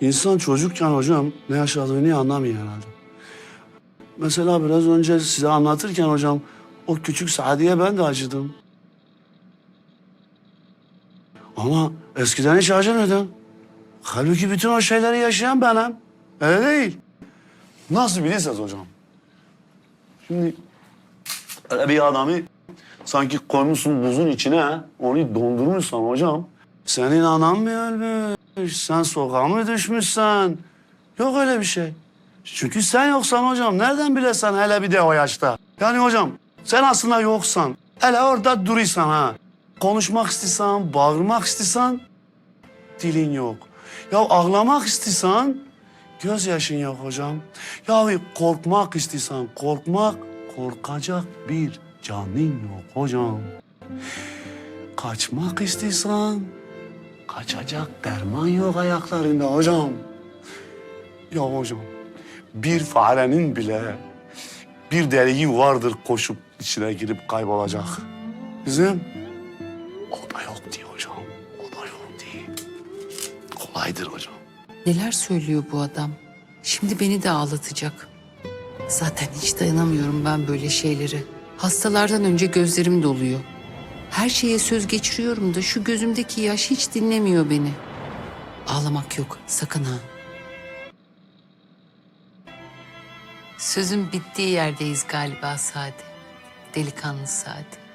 İnsan çocukken hocam ne yaşadığını anlamıyor herhalde. Mesela biraz önce size anlatırken hocam o küçük Sadiye ben de acıdım. Ama eskiden hiç acımıyordum. Halbuki bütün o şeyleri yaşayan benim. Öyle değil. Nasıl bilirsiniz hocam? Şimdi öyle bir adamı sanki koymuşsun buzun içine, onu dondurmuşsun hocam. Senin anan mı ölmüş, sen sokağa mı düşmüşsen? Yok öyle bir şey. Çünkü sen yoksan hocam, nereden bilesen hele bir de o yaşta? Yani hocam, sen aslında yoksan, hele orada duruyorsan ha. Konuşmak istiyorsan, bağırmak istiyorsan, dilin yok. Ya ağlamak istiyorsan, gözyaşın yok hocam. Ya korkmak istiyorsan, korkmak, korkacak bir canın yok hocam. Kaçmak istiyorsan, kaçacak derman yok ayaklarında hocam. Ya hocam, bir farenin bile bir deliği vardır koşup içine girip kaybolacak. Bizim o da yok diyor hocam. O da yok diye. Kolaydır hocam. Neler söylüyor bu adam? Şimdi beni de ağlatacak. Zaten hiç dayanamıyorum ben böyle şeyleri. Hastalardan önce gözlerim doluyor. Her şeye söz geçiriyorum da şu gözümdeki yaş hiç dinlemiyor beni. Ağlamak yok sakın ha. Sözün bittiği yerdeyiz galiba Sadi. Delikanlı Sadi.